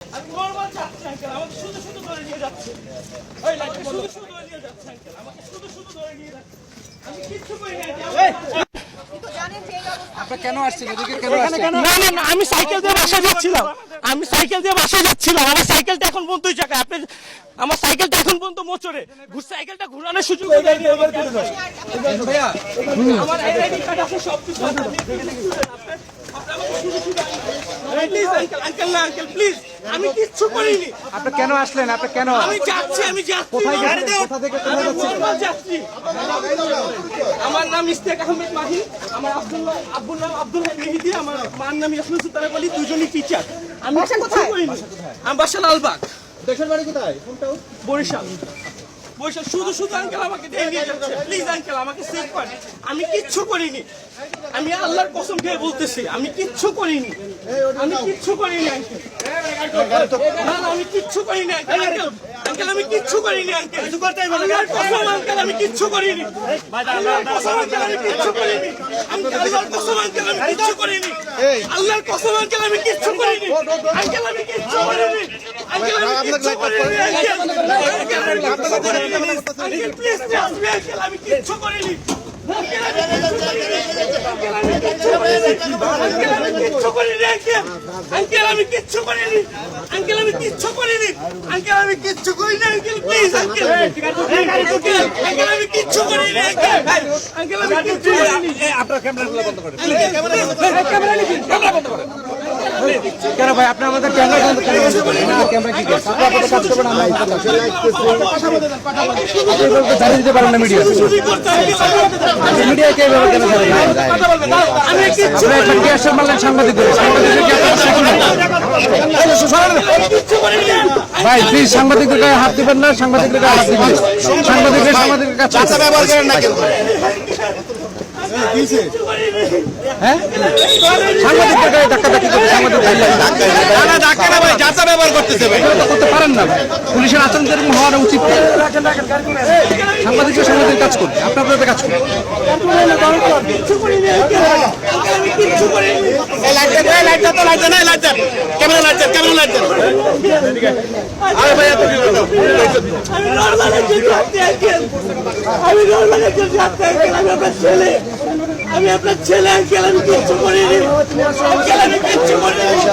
আমি নর্মাল যাচ্ছি আঙ্কেল আমাকে শুধু শুধু ধরে নিয়ে যাচ্ছে। ওই লাইটটা শুধু শুধু ধরে নিয়ে যাচ্ছে আঙ্কেল আমাকে শুধু শুধু ধরে নিয়ে যাচ্ছে। আমি কিচ্ছু করি না আপনারা কেন আসছেন? এদিকে কেন আসছেন? না না না আমি সাইকেল দিয়ে বাসায় যাচ্ছিলাম। আমি সাইকেল দিয়ে বাসায় যাচ্ছিলাম। আমার সাইকেলটা এখন পর্যন্ত ওই জায়গায় আপনি আমার সাইকেলটা এখন পর্যন্ত মোচরে ঘুর সাইকেলটা ঘুরানোর সুযোগ আমার আইডি কার্ড আছে সব কিছু আছে। আপনি এখানে দেখুন, আপনি- আপনি আমাকে শুধু শুধু প্লিজ আঙ্কেল আঙ্কেল না আঙ্কেল প্লিজ আমি কিচ্ছু করিনি। আপনি কেন আসলেন? আপনি কেন? আমি যাচ্ছি আমি যাচ্ছি। কোথায় গাড়ি দাও। কোথা থেকে কোথায় যাচ্ছেন? যাচ্ছি। আমার নাম ইস্তেক আহমেদ মাহি। আমার আব্দুল্লাহ আব্বুর নাম আব্দুল হাই মেহেদি আমার মার নাম ইয়াসমিন সুলতানা বলি দুজনই টিচার আমি কিচ্ছু করিনি। আমি বাসা লালবাগ। দেশের বাড়ি কোথায়? কোনটা? বরিশাল। বরিশাল। শুধু শুধু আঙ্কেল আমাকে দিয়ে নিয়ে যাচ্ছে। প্লিজ আঙ্কেল আমাকে সেভ করেন। আমি কিচ্ছু করিনি। আমি আল্লাহর কসম খেয়ে বলতেছি আমি কিচ্ছু করিনি। আমি কিচ্ছু করিনি আঙ্কেল আমি কিচ্ছু করিনি আঙ্কেল আঙ্কেল আমি কিচ্ছু করিনি আঙ্কেল কিছু করতে আল্লাহর কসম আঙ্কেল আমি কিচ্ছু করিনি আল্লাহর কসম আঙ্কেল আমি কিচ্ছু করিনি আল্লাহর কসম আঙ্কেল আমি কিচ্ছু করিনি আল্লাহর কসম আঙ্কেল আমি কিচ্ছু করিনি আঙ্কেল আমি কিচ্ছু করিনি আঙ্কেল আমি কিচ্ছু করিনি আঙ্কেল আমি কিচ্ছু করিনি আঙ্কেল প্লিজ আঙ্কেল আমি কিচ্ছু করিনি আঙ্কেল আমি কিচ্ছু করিনি আঙ্কেল, আমি কিচ্ছু করিনি। করিনি আঙ্কেল। আমি কিচ্ছু করিনি। আঙ্কেল আমি কিচ্ছু করিনি। আঙ্কেল আমি কিচ্ছু করিনি uncle please uncle. Uncle uncle আমি কিচ্ছু করিনি আঙ্কেল। আঙ্কেল আমি কিচ্ছু করিনি। আপনার ক্যামেরা বন্ধ করেন ক্যামেরা নিন ক্যামেরা বন্ধ করুন কেন ভাই আপনি আমাদের ক্যামেরা ক্যামেরা কি আপনারা দিতে পারেন না মিডিয়া চুরি করতে হবে মিডিয়া কে কেন মারলেন সাংবাদিকদের সাংবাদিকদের আপনারা না? করিনি ভাই প্লিজ সাংবাদিকদের গায়ে হাত দিবেন না সাংবাদিকদের গায়ে হাত দিবেন সাংবাদিকদের সাংবাদিকের কাছে ব্যবহার করেন না হ্যাঁ? সাংবাদিকদের গায়ে ধাক্কা ধাক্কি সাংবাদিক লাগে। না না ডাক্তার না ভাই চাচা ব্যবহার করতেছে ভাই তো করতে পারেন না ভাই। পুলিশের আচরণ যেরকম হওয়াটা উচিত না। সাংবাদিকরা সাংবাদিক কাজ করবে আপনার আপনাদের কাজ করিনি আমি আপনি আঙ্কেল আমি আপনার ছেলে আমি আপনার ছেলে আমি কিচ্ছু আমি কিচ্ছু করিনি।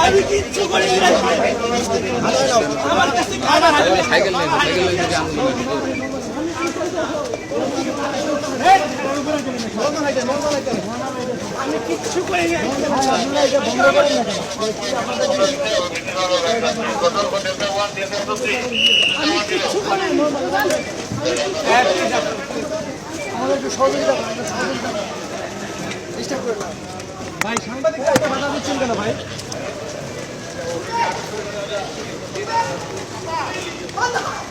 আমি কিচ্ছু করিনি। আমি কিচ্ছু কিচ্ছু কাছে খাবার আমি কিচ্ছু করিনি আমি কিচ্ছু ভাই সাংবাদিকরা বাধা দিচ্ছেন কেন ভাই কর